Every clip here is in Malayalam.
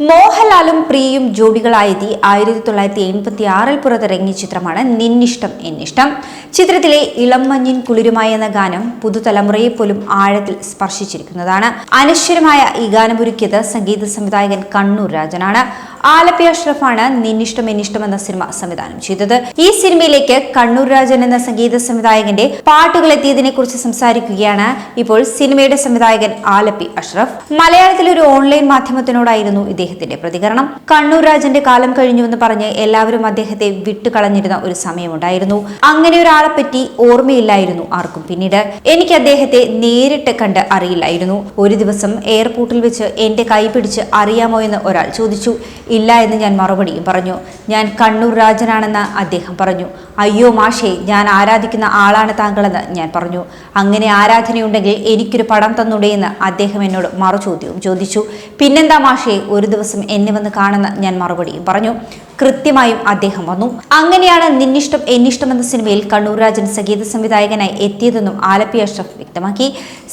മോഹൻലാലും പ്രിയയും ജോഡികളായെത്തി ആയിരത്തി തൊള്ളായിരത്തി എൺപത്തി ആറിൽ പുറത്തിറങ്ങിയ ചിത്രമാണ് നിന്നിഷ്ടം എന്നിഷ്ടം. ചിത്രത്തിലെ ഇളം മഞ്ഞിൻ കുളിരുമായി എന്ന ഗാനം പുതുതലമുറയെ പോലും ആഴത്തിൽ സ്പർശിച്ചിരിക്കുന്നതാണ്. അനശ്വരമായ ഈ ഗാനമൊരുക്കിയത് സംഗീത സംവിധായകൻ കണ്ണൂർ രാജനാണ്. ആലപ്പി അഷ്റഫാണ് നിന്നിഷ്ടം എന്നിഷ്ടം എന്ന സിനിമ സംവിധാനം ചെയ്തത്. ഈ സിനിമയിലേക്ക് കണ്ണൂർ രാജൻ എന്ന സംഗീത സംവിധായകന്റെ പാട്ടുകൾ എത്തിയതിനെ കുറിച്ച് സംസാരിക്കുകയാണ് ഇപ്പോൾ സിനിമയുടെ സംവിധായകൻ ആലപ്പി അഷ്റഫ്. മലയാളത്തിലെ ഒരു ഓൺലൈൻ മാധ്യമത്തിനോടായിരുന്നു ഇദ്ദേഹത്തിന്റെ പ്രതികരണം. കണ്ണൂർ രാജന്റെ കാലം കഴിഞ്ഞുവെന്ന് പറഞ്ഞ് എല്ലാവരും അദ്ദേഹത്തെ വിട്ടുകളഞ്ഞിരുന്ന ഒരു സമയമുണ്ടായിരുന്നു. അങ്ങനെ ഒരാളെ പറ്റി ഓർമ്മയില്ലായിരുന്നു ആർക്കും പിന്നീട്. എനിക്ക് അദ്ദേഹത്തെ നേരിട്ട് കണ്ട് അറിയില്ലായിരുന്നു. ഒരു ദിവസം എയർപോർട്ടിൽ വെച്ച് എന്റെ കൈ പിടിച്ച് അറിയാമോ എന്ന് ഒരാൾ ചോദിച്ചു. ഇല്ല എന്ന് ഞാൻ മറുപടിയും പറഞ്ഞു. ഞാൻ കണ്ണൂർ രാജനാണെന്ന് അദ്ദേഹം പറഞ്ഞു. അയ്യോ മാഷേ ഞാൻ ആരാധിക്കുന്ന ആളാണ് താങ്കളെന്ന് ഞാൻ പറഞ്ഞു. അങ്ങനെ ആരാധനയുണ്ടെങ്കിൽ എനിക്കൊരു പടം തന്നൂടെ എന്ന് അദ്ദേഹം എന്നോട് മറുചോദ്യവും ചോദിച്ചു. പിന്നെന്താ മാഷേ ഒരു ദിവസം എന്നെ വന്ന് കാണുന്ന ഞാൻ മറുപടിയും പറഞ്ഞു. കൃത്യമായും അദ്ദേഹം വന്നു. അങ്ങനെയാണ് നിന്നിഷ്ടം എന്നിഷ്ടം എന്ന സിനിമയിൽ കണ്ണൂർ രാജൻ സംഗീത സംവിധായകനായി എത്തിയതെന്നും ആലപ്പി അഷ്റഫ് വ്യക്തമാക്കി.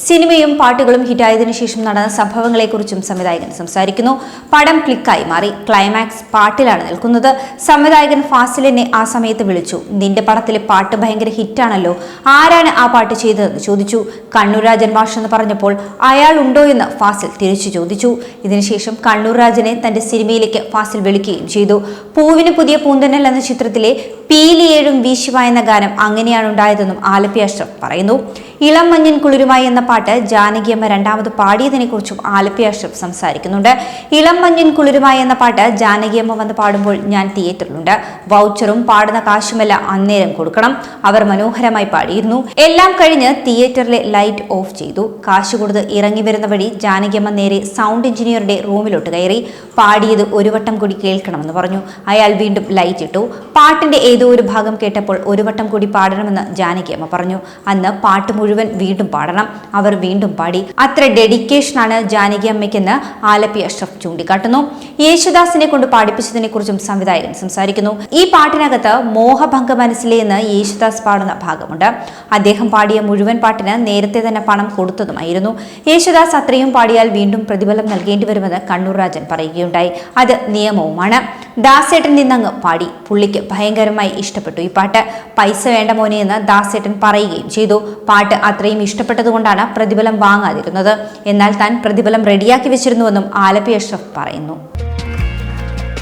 സിനിമയും പാട്ടുകളും ഹിറ്റായതിനു ശേഷം നടന്ന സംഭവങ്ങളെക്കുറിച്ചും സംവിധായകൻ സംസാരിക്കുന്നു. പടം ക്ലിക്കായി മാറി. ക്ലൈമാക്സ് പാട്ടിലാണ് നിൽക്കുന്നത്. സംവിധായകൻ ഫാസിലിനെ ആ സമയത്ത് വിളിച്ചു. നിന്റെ പടത്തിലെ പാട്ട് ഭയങ്കര ഹിറ്റാണല്ലോ. ആരാണ് ആ പാട്ട് ചെയ്തതെന്ന് ചോദിച്ചു. കണ്ണൂർ രാജൻ മാഷ് എന്ന് പറഞ്ഞപ്പോൾ അയാൾ ഉണ്ടോ എന്ന് ഫാസിൽ തിരിച്ചു ചോദിച്ചു. ഇതിനുശേഷം കണ്ണൂർ രാജനെ തന്റെ സിനിമയിലേക്ക് ഫാസിൽ വിളിക്കുകയും ചെയ്തു. പൂവിന് പുതിയ പൂന്തന്നൽ എന്ന ചിത്രത്തിലെ പീലിയേഴും വീശുവ എന്ന ഗാനം അങ്ങനെയാണ് ഉണ്ടായതെന്നും ആലപ്പി പറയുന്നു. ഇളം മഞ്ഞൻ കുളിരുമായി എന്ന പാട്ട് ജാനകിയമ്മ രണ്ടാമത് പാടിയതിനെ കുറിച്ചും ആലപ്പി അഷ്റഫ് സംസാരിക്കുന്നുണ്ട്. ഇളം മഞ്ഞൻ കുളിരുമായി എന്ന പാട്ട് ജാനകിയമ്മ വന്ന് പാടുമ്പോൾ ഞാൻ തിയേറ്ററിലുണ്ട്. വൗച്ചറും പാടുന്ന കാശുമെല്ലാം അന്നേരം കൊടുക്കണം. അവർ മനോഹരമായി പാടിയിരുന്നു. എല്ലാം കഴിഞ്ഞ് തിയേറ്ററിലെ ലൈറ്റ് ഓഫ് ചെയ്തു. കാശ് കൊടുത്ത് ഇറങ്ങി വരുന്ന വഴി ജാനകിയമ്മ നേരെ സൗണ്ട് എഞ്ചിനീയറുടെ റൂമിലോട്ട് കയറി. പാടിയത് ഒരു വട്ടം കൂടി കേൾക്കണമെന്ന് പറഞ്ഞു. അയാൾ വീണ്ടും ലൈറ്റ് ഇട്ടു. പാട്ടിന്റെ ഏതോ ഒരു ഭാഗം കേട്ടപ്പോൾ ഒരു വട്ടം കൂടി പാടണമെന്ന് ജാനകിയമ്മ പറഞ്ഞു. അന്ന് പാട്ട് മുഴുവൻ വീണ്ടും പാടണം. അവർ വീണ്ടും പാടി. അത്ര ഡെഡിക്കേഷനാണ് ജാനകി അമ്മയ്ക്കെന്ന് ആലപ്പി അഷ്റഫ് ചൂണ്ടിക്കാട്ടുന്നു. യേശുദാസിനെ കൊണ്ട് പാടിപ്പിച്ചതിനെ കുറിച്ചും സംവിധായകൻ സംസാരിക്കുന്നു. ഈ പാട്ടിനകത്ത് മോഹഭംഗ മനസ്സിലെ എന്ന് യേശുദാസ് പാടുന്ന ഭാഗമുണ്ട്. അദ്ദേഹം പാടിയ മുഴുവൻ പാട്ടിന് നേരത്തെ തന്നെ പണം കൊടുത്തതുമായിരുന്നു. യേശുദാസ് അത്രയും പാടിയാൽ വീണ്ടും പ്രതിഫലം നൽകേണ്ടി വരുമെന്ന് കണ്ണൂർ രാജൻ പറയുകയുണ്ടായി. അത് നിയമവുമാണ്. ദാസേട്ടൻ നിന്നങ്ങ് പാടി. പുള്ളിക്ക് ഭയങ്കരമായി ഇഷ്ടപ്പെട്ടു. ഈ പാട്ട് പൈസ വേണ്ട മോനെ എന്ന് ദാസേട്ടൻ പറയുകയും ചെയ്തു. പാട്ട് അത്രയും ഇഷ്ടപ്പെട്ടതുകൊണ്ടാണ് പ്രതിഫലം വാങ്ങാതിരുന്നത്. എന്നാൽ താൻ പ്രതിഫലം റെഡിയാക്കി വെച്ചിരുന്നുവെന്നും ആലപ്പി അഷ്റഫ് പറയുന്നു.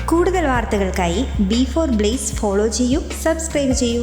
കൂടുതൽ വാർത്തകൾക്കായി ബി ഫോർ ബ്ലേസ് ഫോളോ ചെയ്യൂ സബ്സ്ക്രൈബ് ചെയ്യൂ.